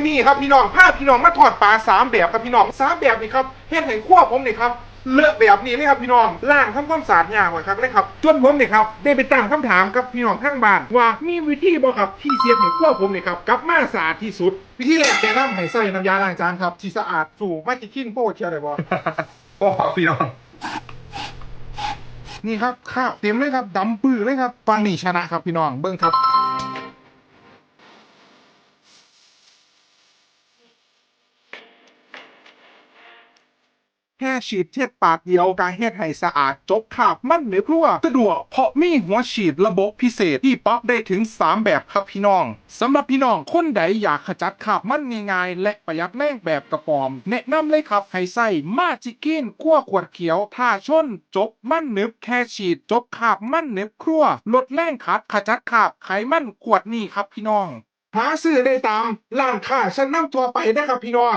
อนี้ครับพี่น้องพาพี่น้องมาทอดปลาสามแบบครับพี่น้องสามแบบนี่ครับเฮ็ดให้ขั้วผมนี่ครับเลอะแบบนี้เลยครับพี่น้องล่างทำความสะอาดยากกว่าครับเลยครับจนผมนี่ครับได้ไปตั้งคำถามกับพี่น้องข้างบ้านว่ามีวิธีบ่ครับที่เสียให้ขั้วผมนี่ครับกลับมาสะอาดที่สุด วิธีแรกแนะนำให้ใส่น้ำยาล้างจานครับที่สะอาดสู่ไม่จะขิ้นโป้เชียวเลยบ่โอ้พี่น้องนี่ครับข้าวเต็มเลยครับดำปื้อเลยครับฟังนี่ชนะครับพี่น้องเบิ้งครับ แค่ฉีดเทียดปากเดียวการเฮ็ดให้สะอาดจบขาบมั่นเหนือครัวสะดวกเพราะมีหัวฉีดระบบพิเศษที่ปรับได้ถึง 3 แบบครับพี่น้องสำหรับพี่น้องคนใดอยากขจัดขาบมั่นง่ายๆ และประหยัดแรงแบบกระป๋อม แนะนำเลยครับให้ใส่มาจิกินขั้วขวดเขียวท่าชน จบมั่นนึบแค่ฉีดจบขาบมั่นหนึบครัว ลดแรงขัดขจัดขาบไขมันขวดนี่ครับพี่น้องหาซื้อได้ตามร้านค้าชั้นนำทั่วไปนะครับพี่น้อง